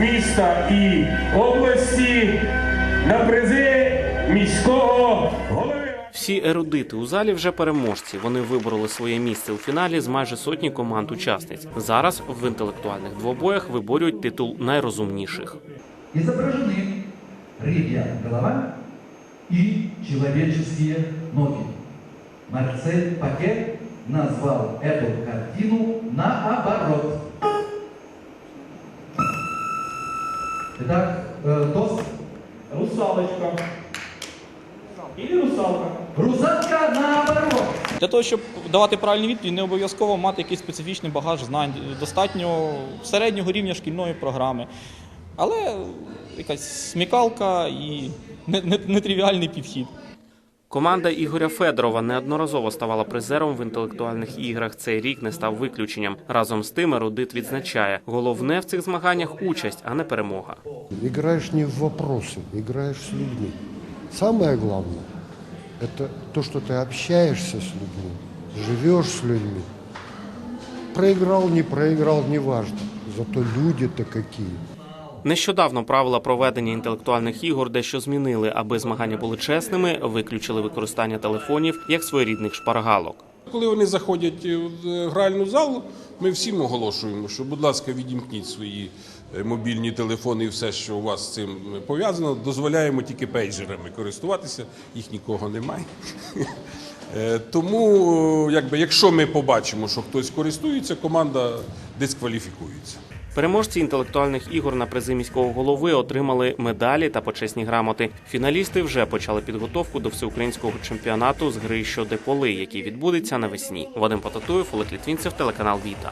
міста і області на призи міського голови. Всі ерудити у залі вже переможці. Вони вибороли своє місце у фіналі з майже сотні команд учасниць. Зараз в інтелектуальних двобоях виборюють титул найрозумніших. изображены рыбья голова и человеческие ноги. Марсель Пакет назвал эту картину наоборот. Итак, э, тост. Русалочка. Или русалка. Русалка наоборот. Для того, щоб давати правильні відповіді, не обов'язково мати якийсь специфічний багаж знань. Достатньо середнього рівня шкільної програми. Але якась смікалка і не- не- нетривіальний підхід. Команда Ігоря Федорова неодноразово ставала призером в інтелектуальних іграх. Цей рік не став виключенням. Разом з тим ерудит відзначає, головне в цих змаганнях участь, а не перемога. Играешь не в вопросы, играешь с людьми. Самое главное – это то, что ты общаешься с людьми, живешь с людьми. Проиграл, не проиграл, неважно. Зато люди-то какие. Нещодавно правила проведення інтелектуальних ігор дещо змінили, аби змагання були чесними, виключили використання телефонів як своєрідних шпаргалок. Коли вони заходять в гральну залу, ми всім оголошуємо, що, будь ласка, відімкніть свої е, мобільні телефони і все, що у вас з цим пов'язано. Дозволяємо тільки пейджерами користуватися, їх нікого немає. Е, Тому, якби, якщо ми побачимо, що хтось користується, команда дискваліфікується. Переможці інтелектуальних ігор на призи міського голови отримали медалі та почесні грамоти. Фіналісти вже почали підготовку до всеукраїнського чемпіонату з гри «Що де поли», який відбудеться навесні. Вадим Потатуєв, Олег Літвінцев, телеканал Віта.